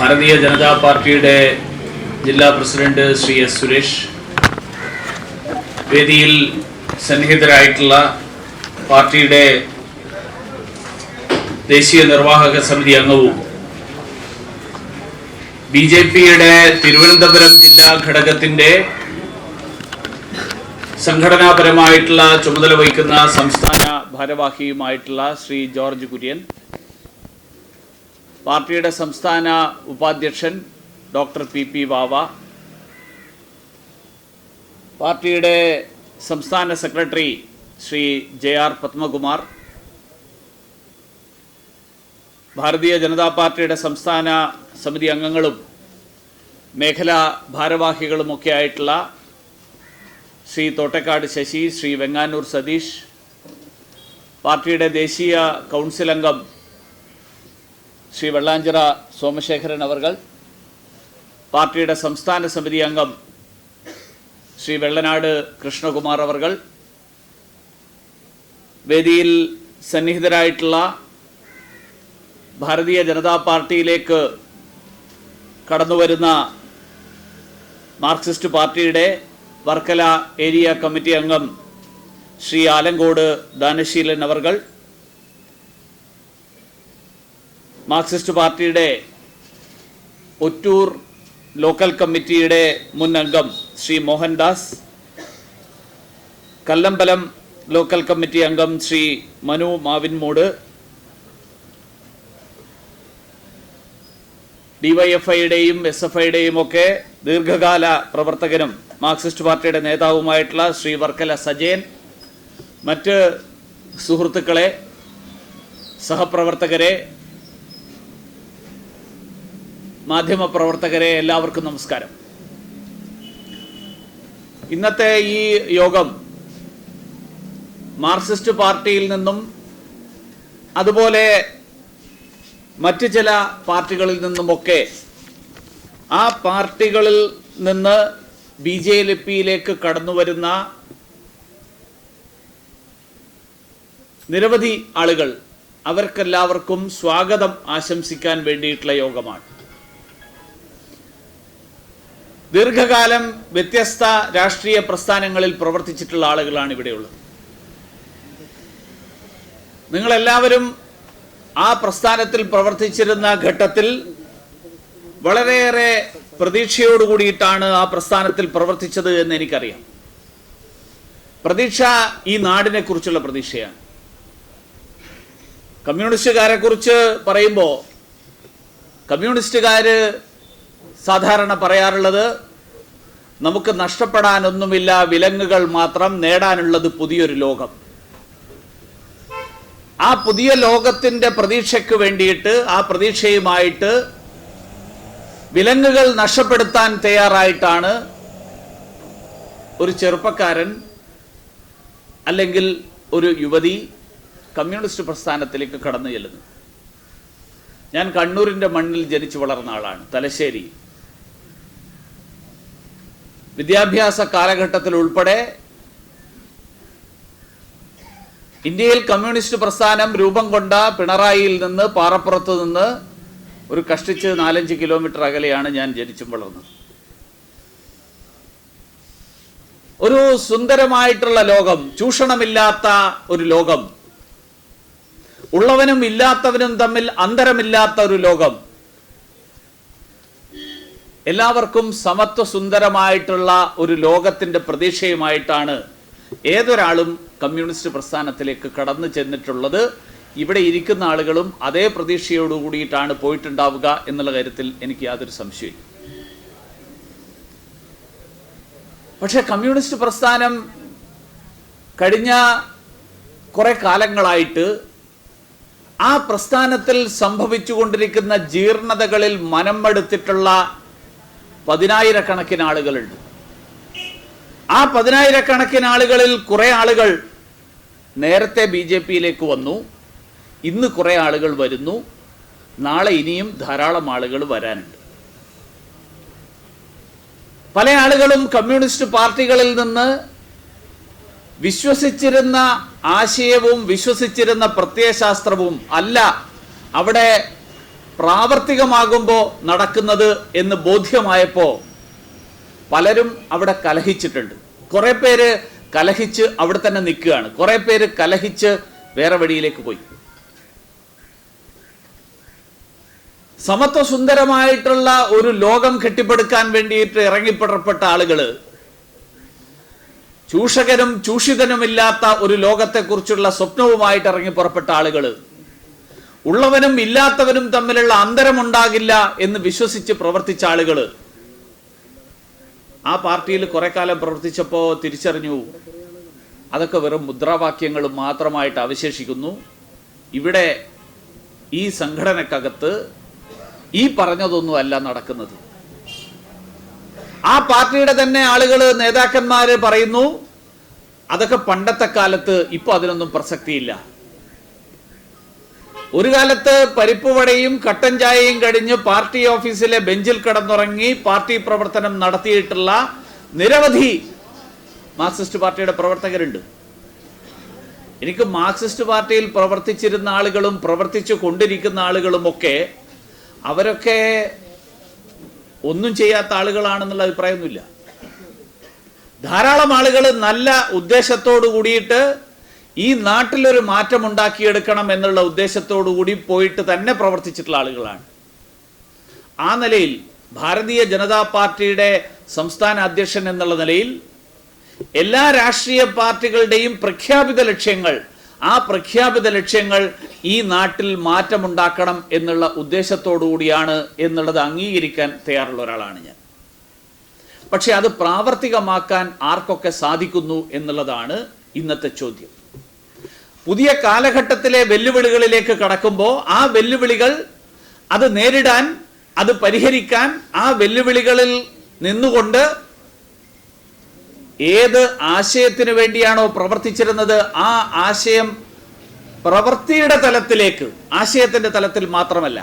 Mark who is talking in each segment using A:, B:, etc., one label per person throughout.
A: ഭാരതീയ ജനതാ പാർട്ടിയുടെ ജില്ലാ president Shri S Suresh വേദിയിൽ സന്നിഹിതരായിട്ടുള്ള പാർട്ടിയുടെ ദേശീയ നിർവാഹക സമിതി അംഗവും ബി ജെ പിയുടെ തിരുവനന്തപുരം ജില്ലാ ഘടകത്തിന്റെ സംഘടനാപരമായിട്ടുള്ള ചുമതല വഹിക്കുന്ന സംസ്ഥാന ഭാരവാഹിയുമായിട്ടുള്ള ശ്രീ ജോർജ് കുര്യൻ പാർട്ടിയുടെ സംസ്ഥാന ഉപാധ്യക്ഷൻ ഡോക്ടർ പി പി വാവ പാർട്ടിയുടെ സംസ്ഥാന secretary Shri J R Padmakumar Bharatiya Janata പാർട്ടിയുടെ സംസ്ഥാന സമിതി അംഗങ്ങളും മേഖലാ ഭാരവാഹികളുമൊക്കെ ആയിട്ടുള്ള ശ്രീ തോട്ടക്കാട് ശശി ശ്രീ വെങ്ങാനൂർ സതീഷ് പാർട്ടിയുടെ ദേശീയ കൗൺസിൽ അംഗം ശ്രീ വെള്ളാഞ്ചിറ സോമശേഖരൻ അവർകൾ പാർട്ടിയുടെ സംസ്ഥാന സമിതി അംഗം ശ്രീ വെള്ളനാട് കൃഷ്ണകുമാർ അവർകൾ വേദിയിൽ സന്നിഹിതരായിട്ടുള്ള ഭാരതീയ ജനതാ പാർട്ടിയിലേക്ക് കടന്നുവരുന്ന മാർക്സിസ്റ്റ് പാർട്ടിയുടെ വർക്കല ഏരിയ കമ്മിറ്റി അംഗം ശ്രീ ആലങ്കോട് ദാനശീലൻ അവർകൾ മാർക്സിസ്റ്റ് പാർട്ടിയുടെ ഒറ്റൂർ ലോക്കൽ കമ്മിറ്റിയുടെ മുൻ അംഗം ശ്രീ മോഹൻദാസ് കല്ലമ്പലം ലോക്കൽ കമ്മിറ്റി അംഗം ശ്രീ മനു മാവിൻമൂട് ഡിവൈഎഫ്ഐയുടെയും എസ് എഫ് ഐയുടെയും ഒക്കെ ദീർഘകാല പ്രവർത്തകനും മാർക്സിസ്റ്റ് പാർട്ടിയുടെ നേതാവുമായിട്ടുള്ള ശ്രീ വർക്കല സജയൻ മറ്റ് സുഹൃത്തുക്കളെ സഹപ്രവർത്തകരെ മാധ്യമപ്രവർത്തകരെ എല്ലാവർക്കും നമസ്കാരം. ഇന്നത്തെ ഈ യോഗം മാർക്സിസ്റ്റ് പാർട്ടിയിൽ നിന്നും അതുപോലെ മറ്റ് ചില പാർട്ടികളിൽ നിന്നുമൊക്കെ ആ പാർട്ടികളിൽ നിന്ന് ബി ജെ പിയിലേക്ക് കടന്നു വരുന്ന നിരവധി ആളുകൾ അവർക്കെല്ലാവർക്കും സ്വാഗതം ആശംസിക്കാൻ വേണ്ടിയിട്ടുള്ള യോഗമാണ്. ദീർഘകാലം വ്യത്യസ്ത രാഷ്ട്രീയ പ്രസ്ഥാനങ്ങളിൽ പ്രവർത്തിച്ചിട്ടുള്ള ആളുകളാണ് ഇവിടെയുള്ളത്. നിങ്ങളെല്ലാവരും ആ പ്രസ്ഥാനത്തിൽ പ്രവർത്തിച്ചിരുന്ന ഘട്ടത്തിൽ വളരെയേറെ പ്രതീക്ഷയോട് കൂടിയിട്ടാണ് ആ പ്രസ്ഥാനത്തിൽ പ്രവർത്തിച്ചത് എന്ന് എനിക്കറിയാം. പ്രതീക്ഷ ഈ നാടിനെ കുറിച്ചുള്ള പ്രതീക്ഷയാണ്. കമ്മ്യൂണിസ്റ്റുകാരെ കുറിച്ച് പറയുമ്പോൾ കമ്മ്യൂണിസ്റ്റുകാര് സാധാരണ പറയാറുള്ളത് നമുക്ക് നഷ്ടപ്പെടാനൊന്നുമില്ല വിലങ്ങുകൾ മാത്രം നേടാനുള്ളത് പുതിയൊരു ലോകം. ആ പുതിയ ലോകത്തിന്റെ പ്രതീക്ഷയ്ക്ക് വേണ്ടിയിട്ട് ആ പ്രതീക്ഷയുമായിട്ട് വിലങ്ങുകൾ നഷ്ടപ്പെടുത്താൻ തയ്യാറായിട്ടാണ് ഒരു ചെറുപ്പക്കാരൻ അല്ലെങ്കിൽ ഒരു യുവതി കമ്മ്യൂണിസ്റ്റ് പ്രസ്ഥാനത്തിലേക്ക് കടന്നു ചെല്ലുന്നത്. ഞാൻ കണ്ണൂരിന്റെ മണ്ണിൽ ജനിച്ചു വളർന്ന ആളാണ് തലശ്ശേരി. വിദ്യാഭ്യാസ കാലഘട്ടത്തിൽ ഉൾപ്പെടെ ഇന്ത്യയിൽ കമ്മ്യൂണിസ്റ്റ് പ്രസ്ഥാനം രൂപം കൊണ്ട പിണറായിയിൽ നിന്ന് പാറപ്പുറത്ത് നിന്ന് ഒരു കഷ്ടിച്ച് നാലഞ്ച് കിലോമീറ്റർ അകലെയാണ് ഞാൻ ജനിച്ചും വളർന്നത്. ഒരു സുന്ദരമായിട്ടുള്ള ലോകം ചൂഷണമില്ലാത്ത ഒരു ലോകം ഉള്ളവനും ഇല്ലാത്തവനും തമ്മിൽ അന്തരമില്ലാത്ത ഒരു ലോകം എല്ലാവർക്കും സമത്വ സുന്ദരമായിട്ടുള്ള ഒരു ലോകത്തിന്റെ പ്രതീക്ഷയുമായിട്ടാണ് ഏതൊരാളും കമ്മ്യൂണിസ്റ്റ് പ്രസ്ഥാനത്തിലേക്ക് കടന്നു ചെന്നിട്ടുള്ളത്. ഇവിടെ ഇരിക്കുന്ന ആളുകളും അതേ പ്രതീക്ഷയോടു കൂടിയിട്ടാണ് പോയിട്ടുണ്ടാവുക എന്നുള്ള കാര്യത്തിൽ എനിക്ക് യാതൊരു സംശയമില്ല പക്ഷേ കമ്മ്യൂണിസ്റ്റ് പ്രസ്ഥാനം കഴിഞ്ഞ കുറെ കാലങ്ങളായിട്ട് ആ പ്രസ്ഥാനത്തിൽ സംഭവിച്ചുകൊണ്ടിരിക്കുന്ന ജീർണതകളിൽ മനമെടുത്തിട്ടുള്ള പതിനായിരക്കണക്കിന് ആളുകളുണ്ട്. ആ പതിനായിരക്കണക്കിന് ആളുകളിൽ കുറെ ആളുകൾ നേരത്തെ ബി ജെ പിയിലേക്ക് വന്നു. ഇന്ന് കുറെ ആളുകൾ വരുന്നു. നാളെ ഇനിയും ധാരാളം ആളുകൾ വരാനുണ്ട്. പല ആളുകളും കമ്മ്യൂണിസ്റ്റ് പാർട്ടികളിൽ നിന്ന് വിശ്വസിച്ചിരുന്ന ആശയവും വിശ്വസിച്ചിരുന്ന പ്രത്യയശാസ്ത്രവും അല്ല അവിടെ പ്രാവർത്തികമാകുമ്പോൾ നടക്കുന്നത് എന്ന് ബോധ്യമായപ്പോൾ പലരും അവിടെ കലഹിച്ചിട്ടുണ്ട്. കുറേ പേര് കലഹിച്ച് അവിടെ തന്നെ നിൽക്കുകയാണ്. കുറേ പേര് കലഹിച്ച് വേറെ വഴിയിലേക്ക് പോയി. സമത്വ സുന്ദരമായിട്ടുള്ള ഒരു ലോകം കെട്ടിപ്പടുക്കാൻ വേണ്ടിയിട്ട് ഇറങ്ങിപ്പെടപ്പെട്ട ആളുകൾ ചൂഷകനും ചൂഷിതനുമില്ലാത്ത ഒരു ലോകത്തെക്കുറിച്ചുള്ള സ്വപ്നവുമായിട്ട് ഇറങ്ങി പുറപ്പെട്ട ആളുകൾ ഉള്ളവനും ഇല്ലാത്തവനും തമ്മിലുള്ള അന്തരമുണ്ടാകില്ല എന്ന് വിശ്വസിച്ച് പ്രവർത്തിച്ച ആളുകൾ ആ പാർട്ടിയിൽ കുറെ കാലം പ്രവർത്തിച്ചപ്പോൾ തിരിച്ചറിഞ്ഞു. അതൊക്കെ വെറും മുദ്രാവാക്യങ്ങൾ മാത്രമായിട്ട് അവശേഷിക്കുന്നു. ഇവിടെ ഈ സംഘടനക്കകത്ത് ഈ പറഞ്ഞതൊന്നും അല്ല നടക്കുന്നത്. ആ പാർട്ടിയുടെ തന്നെ ആളുകൾ നേതാക്കന്മാര് പറയുന്നു അതൊക്കെ പണ്ടത്തെ കാലത്ത് ഇപ്പൊ അതിനൊന്നും പ്രസക്തിയില്ല. ഒരു കാലത്ത് പരിപ്പ് വടയും കട്ടൻ ചായയും കഴിഞ്ഞ് പാർട്ടി ഓഫീസിലെ ബെഞ്ചിൽ കിടന്നുറങ്ങി പാർട്ടി പ്രവർത്തനം നടത്തിയിട്ടുള്ള നിരവധി മാർക്സിസ്റ്റ് പാർട്ടിയുടെ പ്രവർത്തകരുണ്ട്. എനിക്ക് മാർക്സിസ്റ്റ് പാർട്ടിയിൽ പ്രവർത്തിച്ചിരുന്ന ആളുകളും പ്രവർത്തിച്ചു കൊണ്ടിരിക്കുന്ന ആളുകളുമൊക്കെ അവരൊക്കെ ഒന്നും ചെയ്യാത്ത ആളുകളാണെന്നുള്ള അഭിപ്രായമൊന്നുമില്ല. ധാരാളം ആളുകൾ നല്ല ഉദ്ദേശത്തോടു കൂടിയിട്ട് ഈ നാട്ടിലൊരു മാറ്റം ഉണ്ടാക്കിയെടുക്കണം എന്നുള്ള ഉദ്ദേശത്തോടു കൂടി പോയിട്ട് തന്നെ പ്രവർത്തിച്ചിട്ടുള്ള ആളുകളാണ്. ആ നിലയിൽ ഭാരതീയ ജനതാ പാർട്ടിയുടെ സംസ്ഥാന അധ്യക്ഷൻ എന്നുള്ള നിലയിൽ എല്ലാ രാഷ്ട്രീയ പാർട്ടികളുടെയും പ്രഖ്യാപിത ലക്ഷ്യങ്ങൾ ആ പ്രഖ്യാപിത ലക്ഷ്യങ്ങൾ ഈ നാട്ടിൽ മാറ്റമുണ്ടാക്കണം എന്നുള്ള ഉദ്ദേശത്തോടു കൂടിയാണ് എന്നുള്ളത് അംഗീകരിക്കാൻ തയ്യാറുള്ള ഒരാളാണ് ഞാൻ. പക്ഷെ അത് പ്രാവർത്തികമാക്കാൻ ആർക്കൊക്കെ സാധിക്കുന്നു എന്നുള്ളതാണ് ഇന്നത്തെ ചോദ്യം. പുതിയ കാലഘട്ടത്തിലെ വെല്ലുവിളികളിലേക്ക് കടക്കുമ്പോൾ ആ വെല്ലുവിളികൾ അത് നേരിടാൻ അത് പരിഹരിക്കാൻ ആ വെല്ലുവിളികളിൽ നിന്നുകൊണ്ട് ഏത് ആശയത്തിന് വേണ്ടിയാണോ പ്രവർത്തിച്ചിരുന്നത് ആ ആശയം പ്രവൃത്തിയുടെ തലത്തിലേക്ക് ആശയത്തിന്റെ തലത്തിൽ മാത്രമല്ല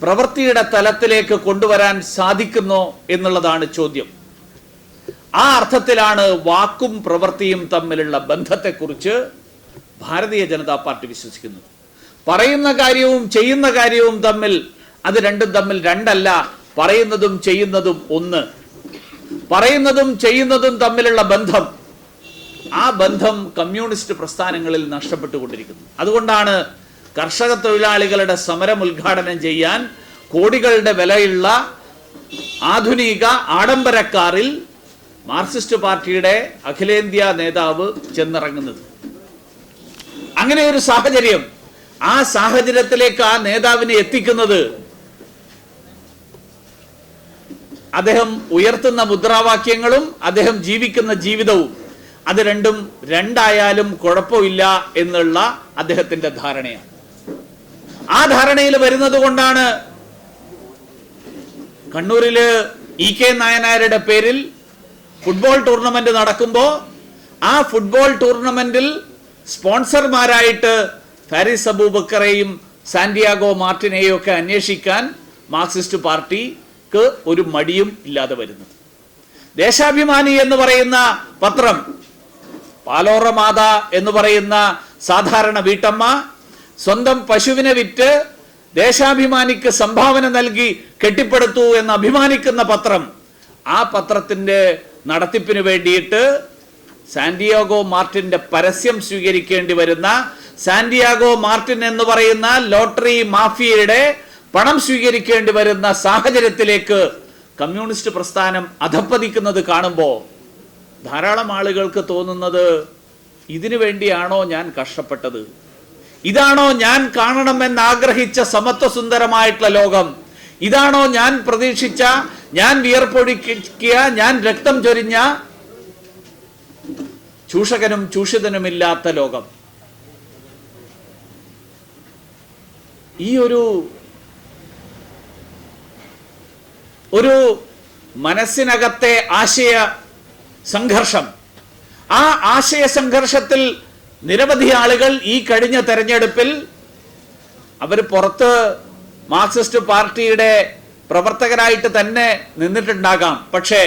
A: പ്രവൃത്തിയുടെ തലത്തിലേക്ക് കൊണ്ടുവരാൻ സാധിക്കുന്നോ എന്നുള്ളതാണ് ചോദ്യം. ആ അർത്ഥത്തിലാണ് വാക്കും പ്രവൃത്തിയും തമ്മിലുള്ള ബന്ധത്തെക്കുറിച്ച് ഭാരതീയ ജനതാ പാർട്ടി വിശ്വസിക്കുന്നത് പറയുന്ന കാര്യവും ചെയ്യുന്ന കാര്യവും തമ്മിൽ അത് രണ്ടും തമ്മിൽ രണ്ടല്ല. പറയുന്നതും ചെയ്യുന്നതും ഒന്ന്. പറയുന്നതും ചെയ്യുന്നതും തമ്മിലുള്ള ബന്ധം ആ ബന്ധം കമ്മ്യൂണിസ്റ്റ് പ്രസ്ഥാനങ്ങളിൽ നഷ്ടപ്പെട്ടുകൊണ്ടിരിക്കുന്നു. അതുകൊണ്ടാണ് കർഷക തൊഴിലാളികളുടെ സമരം ഉദ്ഘാടനം ചെയ്യാൻ കോടികളുടെ വിലയുള്ള ആധുനിക ആഡംബരക്കാറിൽ മാർക്സിസ്റ്റ് പാർട്ടിയുടെ അഖിലേന്ത്യാ നേതാവ് ചെന്നിറങ്ങുന്നത്. അങ്ങനെ ഒരു സാഹചര്യം ആ സാഹചര്യത്തിലേക്ക് ആ നേതാവിനെ എത്തിക്കുന്നത് അദ്ദേഹം ഉയർത്തുന്ന മുദ്രാവാക്യങ്ങളും അദ്ദേഹം ജീവിക്കുന്ന ജീവിതവും അത് രണ്ടും രണ്ടായാലും കുഴപ്പമില്ല എന്നുള്ള അദ്ദേഹത്തിന്റെ ധാരണയാണ്. ആ ധാരണയിൽ വരുന്നത് കൊണ്ടാണ് കണ്ണൂരിൽ ഇ കെ നായനാരുടെ പേരിൽ ഫുട്ബോൾ ടൂർണമെന്റ് നടക്കുമ്പോൾ ആ ഫുട്ബോൾ ടൂർണമെന്റിൽ സ്പോൺസർമാരായിട്ട് ഫാരിസ് അബൂബക്കറെയും സാന്റിയാഗോ മാർട്ടിനെയും ഒക്കെ അന്വേഷിക്കാൻ മാർക്സിസ്റ്റ് പാർട്ടിക്ക് ഒരു മടിയും ഇല്ലാതെ വരുന്നത്. ദേശാഭിമാനി എന്ന് പറയുന്ന പത്രം പാലോറ മാത എന്ന് പറയുന്ന സാധാരണ വീട്ടമ്മ സ്വന്തം പശുവിനെ വിറ്റ് ദേശാഭിമാനിക്ക് സംഭാവന നൽകി കെട്ടിപ്പടുത്തു എന്ന് അഭിമാനിക്കുന്ന പത്രം ആ പത്രത്തിന്റെ നടത്തിപ്പിന് വേണ്ടിയിട്ട് സാന്റിയാഗോ മാർട്ടിന്റെ പരസ്യം സ്വീകരിക്കേണ്ടി വരുന്ന സാന്റിയാഗോ മാർട്ടിൻ എന്ന് പറയുന്ന ലോട്ടറി മാഫിയയുടെ പണം സ്വീകരിക്കേണ്ടി വരുന്ന സാഹചര്യത്തിലേക്ക് കമ്മ്യൂണിസ്റ്റ് പ്രസ്ഥാനം അധപ്പതിക്കുന്നത് കാണുമ്പോൾ ധാരാളം ആളുകൾക്ക് തോന്നുന്നത് ഇതിനു വേണ്ടിയാണോ ഞാൻ കഷ്ടപ്പെട്ടത്? ഇതാണോ ഞാൻ കാണണമെന്ന് ആഗ്രഹിച്ച സമത്വ സുന്ദരമായിട്ടുള്ള ലോകം? ഇതാണോ ഞാൻ പ്രതീക്ഷിച്ച ഞാൻ വിയർപ്പൊഴിക്കുക ഞാൻ രക്തം ചൊരിഞ്ഞ ചൂഷകനും ചൂഷിതനുമില്ലാത്ത ലോകം. ഈ ഒരു ഒരു മനസ്സിനകത്തെ ആശയ സംഘർഷം. ആ ആശയ സംഘർഷത്തിൽ നിരവധി ആളുകൾ ഈ കഴിഞ്ഞ തെരഞ്ഞെടുപ്പിൽ അവർ പുറത്ത് മാർക്സിസ്റ്റ് പാർട്ടിയുടെ പ്രവർത്തകരായിട്ട് തന്നെ നിന്നിട്ടുണ്ടാകാം. പക്ഷേ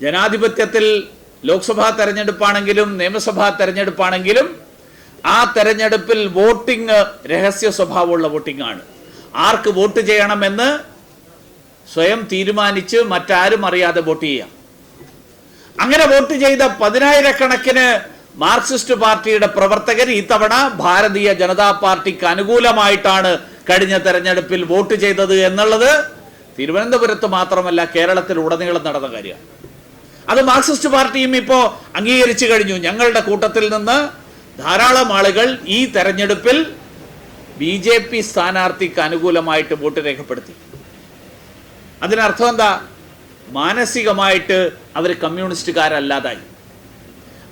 A: ജനാധിപത്യത്തിൽ ലോക്സഭാ തെരഞ്ഞെടുപ്പാണെങ്കിലും നിയമസഭാ തെരഞ്ഞെടുപ്പാണെങ്കിലും ആ തെരഞ്ഞെടുപ്പിൽ വോട്ടിംഗ് രഹസ്യ സ്വഭാവമുള്ള വോട്ടിംഗ് ആണ് ആർക്ക് വോട്ട് ചെയ്യണമെന്ന് സ്വയം തീരുമാനിച്ച് മറ്റാരും അറിയാതെ വോട്ട് ചെയ്യാം അങ്ങനെ വോട്ട് ചെയ്ത പതിനായിരക്കണക്കിന് മാർക്സിസ്റ്റ് പാർട്ടിയുടെ പ്രവർത്തകർ ഇത്തവണ ഭാരതീയ ജനതാ പാർട്ടിക്ക് അനുകൂലമായിട്ടാണ് കഴിഞ്ഞ തെരഞ്ഞെടുപ്പിൽ വോട്ട് ചെയ്തത് എന്നുള്ളത് തിരുവനന്തപുരത്ത് മാത്രമല്ല കേരളത്തിൽ ഉടനീളം നടന്ന കാര്യമാണ്. അത് മാർക്സിസ്റ്റ് പാർട്ടിയും ഇപ്പോൾ അംഗീകരിച്ചു കഴിഞ്ഞു. ഞങ്ങളുടെ കൂട്ടത്തിൽ നിന്ന് ധാരാളം ആളുകൾ ഈ തെരഞ്ഞെടുപ്പിൽ ബി ജെ പി സ്ഥാനാർത്ഥിക്ക് അനുകൂലമായിട്ട് വോട്ട് രേഖപ്പെടുത്തി. അതിനർത്ഥം എന്താ? മാനസികമായിട്ട് അവർ കമ്മ്യൂണിസ്റ്റുകാരല്ലാതായി.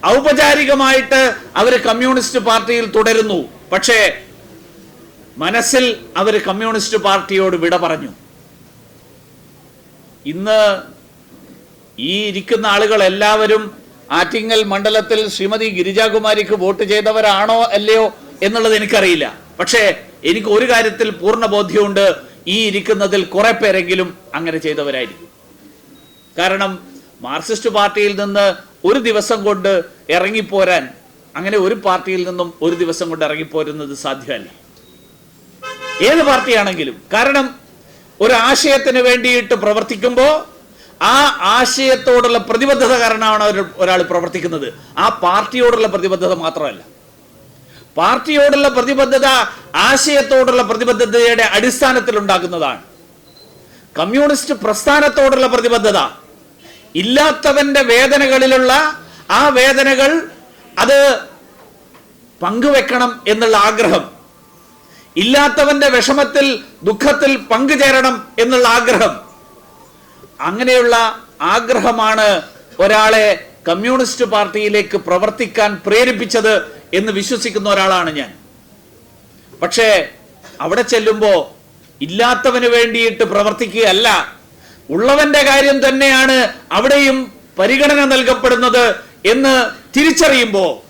A: ഔപചാരികമായിട്ട് അവർ കമ്മ്യൂണിസ്റ്റ് പാർട്ടിയിൽ തുടരുന്നു. പക്ഷേ മനസ്സിൽ അവർ കമ്മ്യൂണിസ്റ്റ് പാർട്ടിയോട് വിട പറഞ്ഞു. ഇന്ന് ഈ ഇരിക്കുന്ന ആളുകൾ എല്ലാവരും ആറ്റിങ്ങൽ മണ്ഡലത്തിൽ ശ്രീമതി ഗിരിജാകുമാരിക്ക് വോട്ട് ചെയ്തവരാണോ അല്ലയോ എന്നുള്ളത് എനിക്കറിയില്ല. പക്ഷേ എനിക്ക് ഒരു കാര്യത്തിൽ പൂർണ ബോധ്യമുണ്ട്. ഈ ഇരിക്കുന്നതിൽ കുറെ പേരെങ്കിലും അങ്ങനെ ചെയ്തവരായിരിക്കും. കാരണം മാർക്സിസ്റ്റ് പാർട്ടിയിൽ നിന്ന് ഒരു ദിവസം കൊണ്ട് ഇറങ്ങിപ്പോരാൻ അങ്ങനെ ഒരു പാർട്ടിയിൽ നിന്നും ഒരു ദിവസം കൊണ്ട് ഇറങ്ങിപ്പോരുന്നത് സാധ്യമല്ല. ഏത് പാർട്ടിയാണെങ്കിലും. കാരണം ഒരു ആശയത്തിന് വേണ്ടിയിട്ട് പ്രവർത്തിക്കുമ്പോൾ ആ ആശയത്തോടുള്ള പ്രതിബദ്ധത കാരണമാണ് അവർ ഒരാൾ പ്രവർത്തിക്കുന്നത്. ആ പാർട്ടിയോടുള്ള പ്രതിബദ്ധത മാത്രമല്ല. പാർട്ടിയോടുള്ള പ്രതിബദ്ധത ആശയത്തോടുള്ള പ്രതിബദ്ധതയുടെ അടിസ്ഥാനത്തിൽ ഉണ്ടാക്കുന്നതാണ്. കമ്മ്യൂണിസ്റ്റ് പ്രസ്ഥാനത്തോടുള്ള പ്രതിബദ്ധത. ഇല്ലാത്തവന്റെ വേദനകളിലുള്ള ആ വേദനകൾ അത് പങ്കുവെക്കണം എന്നുള്ള ആഗ്രഹം. ഇല്ലാത്തവന്റെ വിഷമത്തിൽ ദുഃഖത്തിൽ പങ്കുചേരണം എന്നുള്ള ആഗ്രഹം. അങ്ങനെയുള്ള ആഗ്രഹമാണ് ഒരാളെ കമ്മ്യൂണിസ്റ്റ് പാർട്ടിയിലേക്ക് പ്രവർത്തിക്കാൻ പ്രേരിപ്പിച്ചത് എന്ന് വിശ്വസിക്കുന്ന ഒരാളാണ് ഞാൻ. പക്ഷേ അവിടെ ചെല്ലുമ്പോൾ ഇല്ലാത്തവന് വേണ്ടിയിട്ട് പ്രവർത്തിക്കുകയല്ല. ഉള്ളവന്റെ കാര്യം തന്നെയാണ് അവിടെയും പരിഗണന നൽകപ്പെടുന്നത് എന്ന് തിരിച്ചറിയുമ്പോൾ